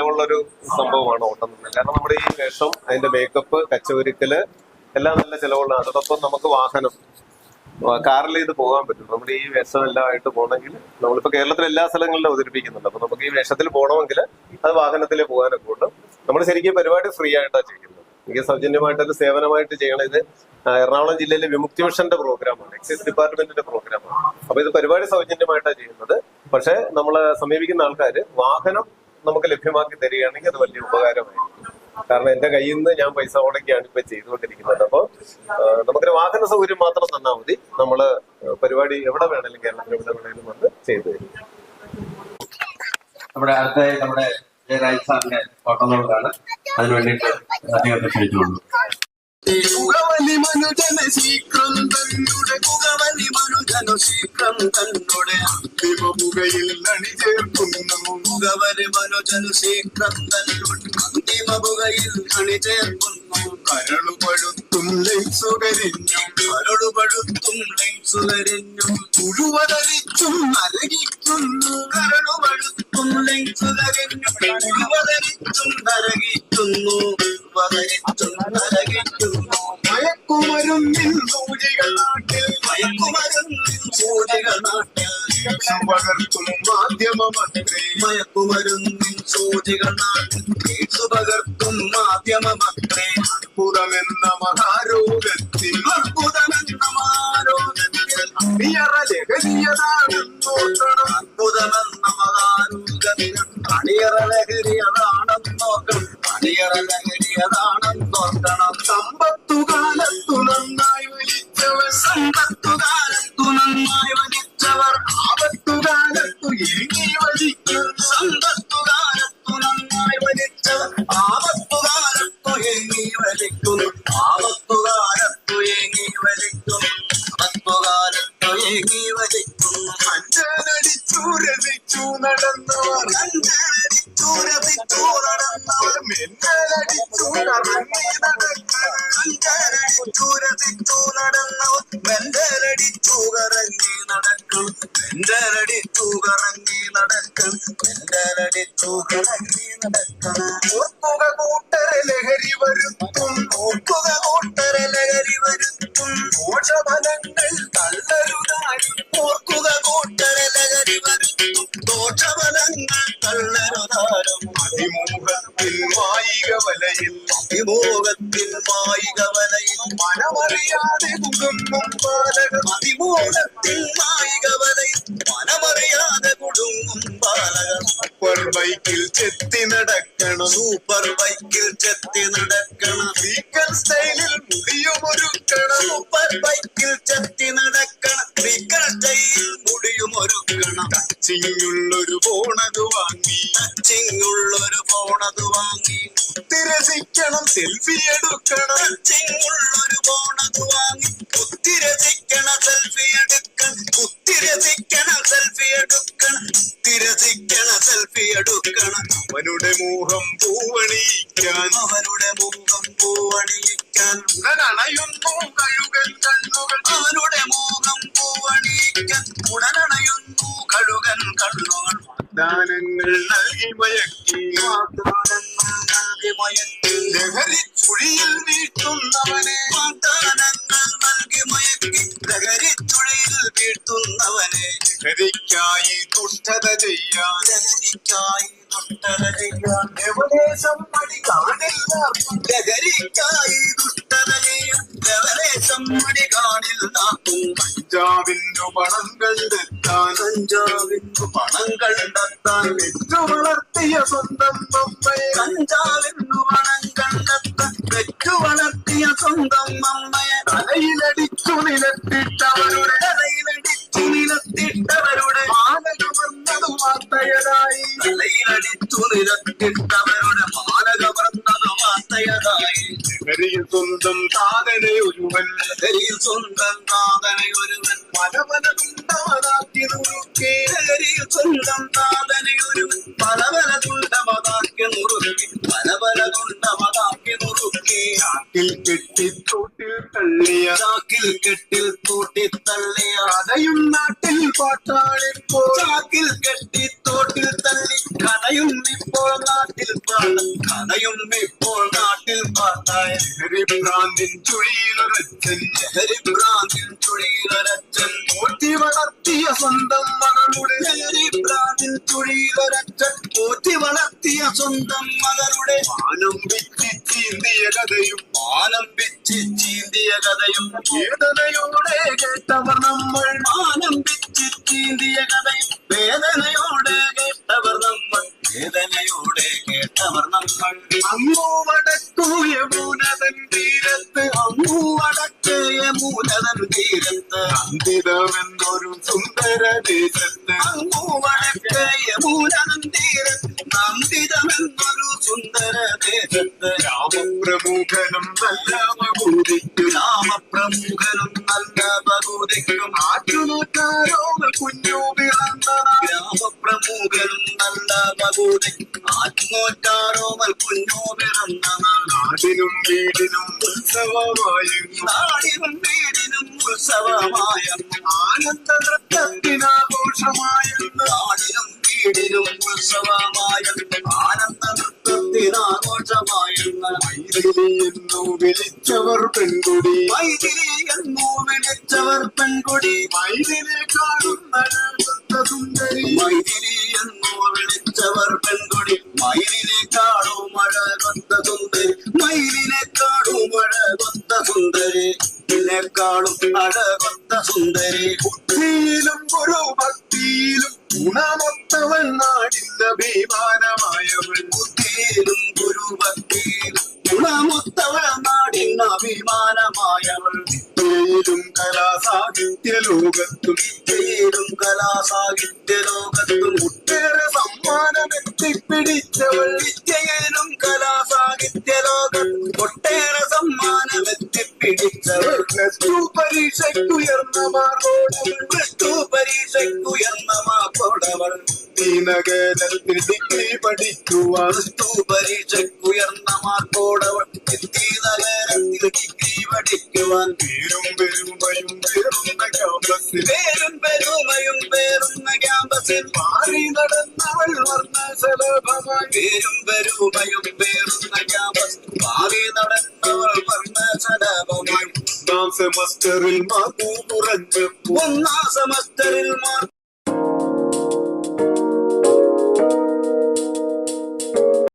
ചെലവുള്ളൊരു സംഭവമാണ് ഓട്ടം കാരണം നമ്മുടെ ഈ വേഷം അതിന്റെ മേക്കപ്പ് കച്ചവരിക്കൽ എല്ലാം നല്ല ചെലവുള്ള അതോടൊപ്പം നമുക്ക് വാഹനം കാറിൽ ഇത് പോകാൻ പറ്റും. നമ്മുടെ ഈ വേഷം എല്ലാം ആയിട്ട് പോകണമെങ്കിൽ നമ്മളിപ്പോ കേരളത്തിൽ എല്ലാ സ്ഥലങ്ങളിലും അവതരിപ്പിക്കുന്നുണ്ട്. അപ്പൊ നമുക്ക് ഈ വേഷത്തിൽ പോകണമെങ്കിൽ അത് വാഹനത്തിൽ പോകാനൊക്കെ ഉണ്ട് നമ്മൾ ശരിക്കും പരിപാടി ഫ്രീ ആയിട്ടാണ് ചെയ്യുന്നത്. എനിക്ക് സൗജന്യമായിട്ടൊരു സേവനമായിട്ട് ചെയ്യണം. ഇത് എറണാകുളം ജില്ലയിലെ വിമുക്തി മിഷന്റെ പ്രോഗ്രാമാണ്. എക്സൈസ് ഡിപ്പാർട്ട്മെന്റിന്റെ പ്രോഗ്രാമാണ്. അപ്പൊ ഇത് പരിപാടി സൗജന്യമായിട്ടാണ് ചെയ്യുന്നത്. പക്ഷെ നമ്മൾ സമീപിക്കുന്ന ആൾക്കാർ വാഹനം നമുക്ക് ലഭ്യമാക്കി തരികയാണെങ്കിൽ അത് വലിയ ഉപകാരമായിരിക്കും. കാരണം എന്റെ കയ്യിൽ നിന്ന് ഞാൻ പൈസ മുടക്കിയാണ് ഇപ്പൊ ചെയ്തുകൊണ്ടിരിക്കുന്നത്. അപ്പൊ നമുക്കൊരു വാഹന സൗകര്യം മാത്രം തന്നാൽ മതി. നമ്മൾ പരിപാടി എവിടെ വേണമെങ്കിലും കേരളത്തിൽ എവിടെ വേണമെങ്കിലും വന്ന് ചെയ്തു തരും. നമ്മുടെ അടുത്ത നമ്മുടെ ജയരാജ് സാറിന്റെ ഓട്ടങ്ങളാണ് അതിന് വേണ്ടിയിട്ട് അദ്ദേഹത്തെ ക്ഷണിച്ചുകൊള്ളു കുകവലി മനുജന ശീക്രം തന്നുടെ കുകവലി മനുജന ശീക്രം തന്നുടെ. അന്തിമ പുകയിൽ നണി ചേർക്കുന്നു കുകവലി മനുജന ശീക്രം തന്നുടെ അന്തിമ പുകയിൽ നണി ചേർക്കുന്നു. കരളുപഴുത്തും ലൈസുകരിഞ്ഞും കരളുപഴുത്തും ലൈസുകരിഞ്ഞും തുഴുവതരിച്ചും നരകിക്കുന്നു. കരളുപഴുത്തും ലൈസുകരിഞ്ഞും തുഴുവതരിച്ചും നരകിക്കുന്നു. വതരിച്ചും നരകിക്കുന്നു. മയക്കുമരുന്നിൻ സൂചികൾ നാട്ടിൽ നാട്ടിൽ. പകർത്തും സൂചികൾ നാട്ടിൽ പകർത്തും മാധ്യമമന്ത്രി. അത്ഭുതമെന്ന മഹാരോഗത്തിൽ. അത്ഭുതമെന്ന മഹാരോഗത്തിൽ. അണിയറ ലഹരിയതാണെന്നോക്കണം അത്ഭുതമെന്ന മഹാരോഗത്തിൽ. അണിയറ അണിയറ കാലത്തു ഏങ്ങി വലിക്കും സമ്പത്തു കാലത്തു നന്നായി വലിച്ചവർ ആപത്തു കാലത്തു ഏങ്ങി വലിക്കുന്നു ആപത്തു കാലത്തു ഏങ്ങി വലിക്കുന്നു ആപത്തു കാലത്തു ഏങ്ങി വലിക്കുന്നു അഞ്ചനടിച്ചു രസിച്ചു നടന്നവർ അഞ്ചനടിച്ചു രസിച്ചു നടന്നവർ മെന്നലടിച്ചു കറങ്ങി നടക്കണം അഞ്ചനടിച്ചു രസിച്ചു നടന്നവർ മെന്തലടിച്ചു കറങ്ങി നടക്കും. മെന്തലടിച്ചു കറങ്ങി നടക്കും. മെന്തലടിച്ചു കറങ്ങി നടക്കണം ഓർക്കുക കൂട്ടര ലഹരി വരുത്തും. ഓർക്കുക കൂട്ടര ലഹരി വരുത്തും. ദോഷഫലങ്ങൾ തള്ളരുതായി ഓർക്കുക കൂട്ടര ലഹരി വരുത്തും. ദോഷഫലങ്ങൾ തള്ളരുതാരും അതിമോഹത്തിൽ മായിക വലയിൽ അതിമോഹത്തിൽ മായിക വലയിൽ മനമറിയാതെ കുടുംബം ബാലകർ അതിമോഹത്തിൽ മായിക വലയിൽ മനമറിയാതെ കുടുംബം ബാലകർ സൂപ്പർ ബൈക്കിൽ ചെത്തി നടക്കണം. സൂപ്പർ ബൈക്കിൽ ചെത്തി നടക്കണം. വീക്കൽ സ്റ്റൈലിൽ മുടിയുമൊരുക്കണം സൂപ്പർ ബൈക്കിൽ ചെത്തി നടക്കണം. സ്റ്റൈലിൽ മുടിയുമൊരുക്കണം ചിങ്ങുള്ളൊരു പോണത് വാങ്ങി. ടച്ചിങ്ങുള്ളൊരു പോണത് വാങ്ങി. തിരസിക്കണം സെൽഫി എടുക്കണം. ചിങ്ങുള്ളൊരു പോണത് വാങ്ങി. കുത്തിരസിക്കണം സെൽഫി എടുക്കണം. കുത്തിരസിക്കണം സെൽഫി എടുക്കണം. തിരസിക്കണം സെൽഫി എടുക്കണം. അവനുടെ മോഹം പൂവണിയിക്കാൻ. അവനുടെ മോഹം പൂവണിയിക്കാൻ. ഉടനണയുന്നു കഴുകൻ കണ്ണുകൾ. അവനുടെ മോഹം പൂവണിയിക്കാൻ. കണ്ണുകൾ വാഗ്ദാനങ്ങൾ നൽകി മയക്കി. വാഗ്ദാനങ്ങൾ നൽകി മയക്കി ലഹരി ചുഴിയിൽ വീട്ടുന്നവനെ. വാഗ്ദാനങ്ങൾ നൽകി മയക്കി. ലഹരി ചുഴിയിൽ വീട്ടുന്നവനെ. ലഹരിക്കായി ദുഷ്ടത ചെയ്യാൻ. ലഹരിക്കായി ദുഷ്ടത ചെയ്യാൻ. ദേവദേശം മടി കാണില്ല. ലഹരിക്കായി ദുഷ്ടത ചെയ്യാൻ ദേവദേശം മടി കാണില്ല. പഞ്ചാബിന്റെ പണം കണ്ടെത്താൻ പഞ്ചാബിന്റെ പണം കണ്ടെത്താൻ വെച്ചു വളർത്തിയ സ്വന്തം അമ്മയെ കഞ്ചാവിന്നു പണം കണ്ടെത്താൻ വെച്ചു വളർത്തിയ സ്വന്തം അമ്മയെ തലയിലടിച്ചു നിലത്തിട്ടവരുടെ തലയിലടിച്ചു നിലത്തിട്ടവരുടെ. മാനകമെന്നത് വാർത്തയതായി. തലയിലടിച്ചു നിലത്തിട്ടവരുടെ മാനകമെന്നത് വാർത്തയതായി. ലഹരിയിൽ സ്വന്തം സാധന ഒരുവൻ. ലഹരിയിൽ സ്വന്തം സാധന ഒരുവൻ. പല പല തുണ്ടമതാക്കി നുറുക്കി. സ്വന്തം സാധന ഒരുവൻ. പല പല കുണ്ടമതാക്കി നുറുക്കി. പല പല തുണ്ടമതാക്കി നുറുക്കി. ചാക്കിൽ தள்ளிய? சாக்கில் கெட்டில் தோட்டி தள்ளிய? அதையும் நாட்டில் பாட்டாளில் போ சாக்கில் கெட்டி தோட்டில் தள்ளி. கதையும் இப்போல் நாட்டில் பாட கதையும் இப்போல் நாட்டில் பாட்டாய் ஹரி பிராந்தின் சுழியிலரச்சன் ஹரி பிராந்தின் சுழியிலரச்சன் போட்டி வளர்த்திய சொந்தம் மகளுடைய ஹரி பிராந்தின் சுழியிலரச்சன் போட்டி வளர்த்திய சொந்தம் மகளுடைய ஆனம்பிச்சு சீந்திய கதையும் ஆனம்பிச்சு சீந்திய ചീന്തിയ കഥയും വേദനയോടെ കേട്ടവർ നമ്മൾ. ചീന്തിയ കഥയും വേദനയോടെ കേട്ടവർ നമ്മൾ. വേദനയോടെ കേട്ടവർ നമ്മൾ. അങ്ങോ വടക്കു യമുനതൻ തീരത്ത് അങ്ങോ വടക്ക് യമുനതൻ തീരത്ത്. അന്തിരമെന്നൊരു സുന്ദര ദേശത്ത്. അങ്ങോ വടക്ക് യമുനതൻ തീരത്ത്. അന്തിരമെന്നൊരു സുന്ദര ദേശത്ത്. രാമപ്രമുഖനും നല്ല മകൂതിക്കും രാമപ്രമുഖനും നല്ല മകൂതിക്കും ആറ്റുനോട്ടാരോകൾ കുഞ്ഞു പിറന്ന രാമപ്രമുഖനും നല്ല മകൂതി ആറ്റുനോറ്റാരോമൽ കുഞ്ഞു പിറന്ന നാടിനും വീടിനും ഉത്സവമായി നാടിനും വീടിനും ഉത്സവമായ ആനന്ദ നൃത്തത്തിനാഘോഷമായ നാടിനും വീടിനും ഉത്സവമായ ആനന്ദ മൈഥിലി എന്നു വിളിച്ചവർ പെൺകുടി. മൈഥിലി എന്നു വിളിച്ചവർ പെൺകുടി. മൈഥിലെ കാണുന്ന സുന്ദരി മൈഥിലി എന്നു വിളിച്ചവർ പെൺകുടി. മയിലിനെ കാണൂ മഴ കൊത്ത സുന്ദരി മയിലിനെ കാണൂ മഴ കൊത്ത സുന്ദരി ഇതിനെക്കാളും അഴകൊത്ത സുന്ദരി ബുദ്ധിയിലും ഗുരു ഭക്തിയിലും ഗുണമൊത്തവൻ നാടിന്റെ അഭിമാനമായവൻ ലോകത്തും പേരും കലാസാഹിത്യ ലോകത്തും ഒട്ടേറെ സമ്മാനം എത്തിപ്പിടിച്ചവൾ വിദ്യയിലും കലാസാഹിത്യ ലോകത്തും ഒട്ടേറെ സമ്മാനം എത്തിപ്പിടിച്ചവൾ. പ്ലസ് ടു പരീക്ഷയ്ക്കുയർന്ന മാർക്കോടവൾ പ്ലസ് ടു പരീക്ഷയ്ക്കുയർന്ന മാർക്കോടവൾ ഈ നഗരത്തിൽ ഡിഗ്രി പഠിക്കുവാൻ പരീക്ഷയ്ക്കുയർന്ന മാർക്കോടവൾ ഈ നഗരത്തിൽ പഠിക്കുവാൻ പേരും പെരുമയും പേരുന്ന ക്യാമ്പസിൽ. പേരും പെരുമയും പേരുന്ന ക്യാമ്പസിൽ. മാറി നടന്നവൾ വർണ ശലഭമായി. പേരും പെരുമയും പേരുന്ന ക്യാമ്പസ്. മാറി നടന്നവൾ വർണ ശലഭമായി. ഒന്നാം സെമസ്റ്ററിൽ മാർക്കു കുറഞ്ഞപ്പോൾ ഒന്നാം സെമസ്റ്ററിൽ മാർക്ക്